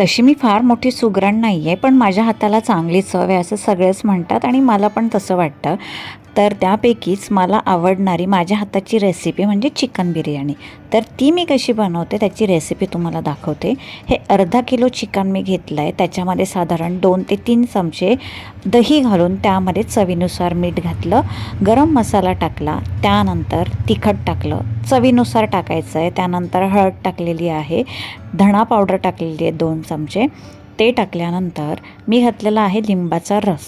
तशी मी फार मोठी सुगरण नाही आहे पण माझ्या हाताला चांगली चव आहे असं सगळेच म्हणतात आणि मला पण तसं वाटतं. तर त्यापैकीच मला आवडणारी माझ्या हाताची रेसिपी म्हणजे चिकन बिर्याणी. तर ती मी कशी बनवते त्याची रेसिपी तुम्हाला दाखवते. हे अर्धा किलो चिकन मी घेतलं आहे त्याच्यामध्ये साधारण दोन ते तीन चमचे दही घालून त्यामध्ये चवीनुसार मीठ घातलं गरम मसाला टाकला त्यानंतर तिखट टाकलं. चवीनुसार टाकायचं आहे त्यानंतर हळद टाकलेली आहे. धणा पावडर टाकलेली आहे दोन चमचे. ते टाकल्यानंतर मी घातलेला आहे लिंबाचा रस.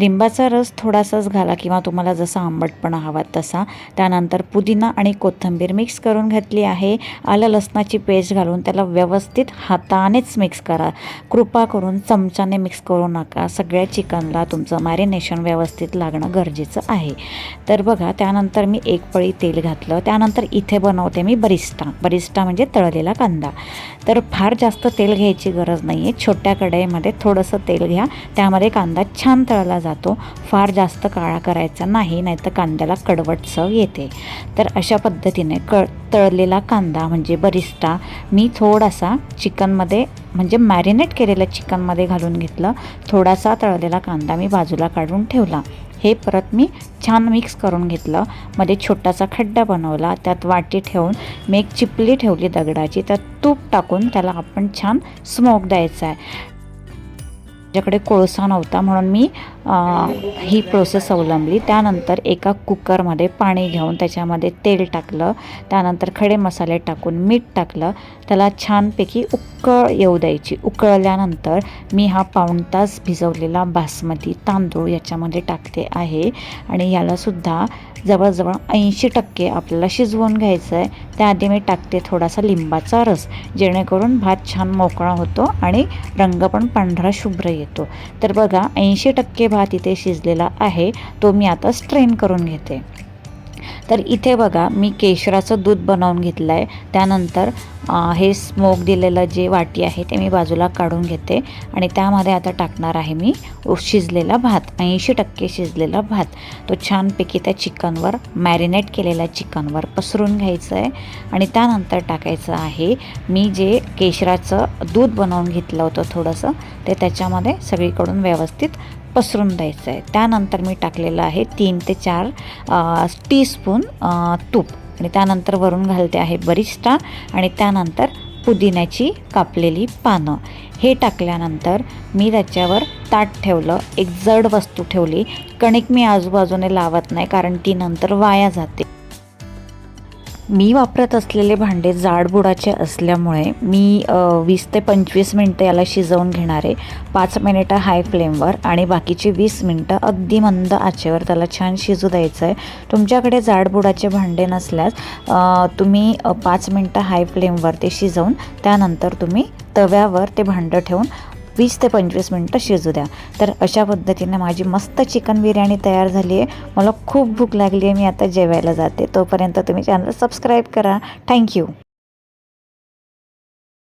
लिंबाचा रस थोडासाच घाला किंवा तुम्हाला जसा आंबटपणा हवा तसा. त्यानंतर पुदिना आणि कोथिंबीर मिक्स करून घातली आहे. आलं लसणाची पेस्ट घालून त्याला व्यवस्थित हातानेच मिक्स करा. कृपा करून चमच्याने मिक्स करू नका. सगळ्या चिकनला तुमचं मॅरिनेशन व्यवस्थित लागणं गरजेचं आहे. तर बघा त्यानंतर मी एक पळी तेल घातलं. त्यानंतर इथे बनवते मी बरिस्टा. बरिस्टा म्हणजे तळलेला कांदा. तर फार जास्त तेल घ्यायची गरज नाही आहे छोट्या कढईमध्ये थोडंसं तेल घ्या. त्यामध्ये कांदा छान तळला जातो. फार जास्त काळा करायचा नाही नाहीतर कांद्याला कडवट चव येते. तर अशा पद्धतीने क तळलेला कांदा म्हणजे बरिस्टा मी थोडासा चिकनमध्ये म्हणजे मॅरिनेट केलेल्या चिकनमध्ये घालून घेतलं. थोडासा तळलेला कांदा मी बाजूला काढून ठेवला. हे परत मी छान मिक्स करून घेतलं. मध्ये छोटासा खड्डा बनवला. त्यात वाटी ठेवून मी एक चिपली ठेवली दगडाची. त्यात तूप टाकून त्याला आपण छान स्मोक द्यायचा आहे. माझ्याकडे कोळसा नव्हता म्हणून मी ही प्रोसेस अवलंबली. त्यानंतर एका कुकरमध्ये पाणी घेऊन त्याच्यामध्ये तेल टाकलं. त्यानंतर खडे मसाले टाकून मीठ टाकलं. त्याला छानपैकी उकळ येऊ द्यायची. उकळल्यानंतर मी हा पाऊण तास भिजवलेला बासमती तांदूळ याच्यामध्ये टाकते आहे. आणि यालासुद्धा जवळजवळ ऐंशी टक्के आपल्याला शिजवून घ्यायचं आहे त्याआधी मी टाकते थोडासा लिंबाचा रस जेणेकरून भात छान मोकळा होतो आणि रंग पण पांढरा शुभ्र येतो. तर बघा ऐंशी टक्के भात इथे शिजलेला आहे. तो मी आता स्ट्रेन करून घेते. तर इथे बघा मी केशराचं दूध बनवून घेतलं आहे त्यानंतर हे स्मोक दिलेलं जे वाटी आहे ते मी बाजूला काढून घेते. आणि त्यामध्ये आता टाकणार आहे मी शिजलेला भात ऐंशी टक्के शिजलेला भात. तो छानपैकी त्या चिकनवर मॅरिनेट केलेल्या चिकनवर पसरून घ्यायचं आहे आणि त्यानंतर टाकायचं आहे मी जे केशराचं दूध बनवून घेतलं होतं थोडंसं ते त्याच्यामध्ये सगळीकडून व्यवस्थित पसरून द्यायचं आहे. त्यानंतर मी टाकलेलं आहे तीन ते चार टीस्पून तूप. आणि त्यानंतर वरून घालते आहे बरिस्टा आणि त्यानंतर पुदिन्याची कापलेली पानं. हे टाकल्यानंतर मी त्याच्यावर ताट ठेवलं. एक जड वस्तू ठेवली. कणिक मी आजूबाजूने लावत नाही कारण ती नंतर वाया जाते. मी वापरत असलेले भांडे जाडबुडाचे असल्यामुळे मी वीस ते पंचवीस मिनटं याला शिजवून घेणार आहे. पाच मिनिटं हाय फ्लेमवर आणि बाकीची वीस मिनटं अगदी मंद आचेवर त्याला छान शिजू द्यायचं आहे तुमच्याकडे जाडबुडाचे भांडे नसल्यास तुम्ही पाच मिनटं हाय फ्लेमवर ते शिजवून त्यानंतर तुम्ही तव्यावर ते भांडं ठेवून वीस ते पंचवीस मिनटं शिजू द्या. तर अशा पद्धतीने माझी मस्त चिकन बिर्याणी तयार झाली आहे मला खूप भूक लागली आहे मी आता जेवायला जाते. तोपर्यंत तुम्ही चॅनल सबस्क्राईब करा. थँक्यू.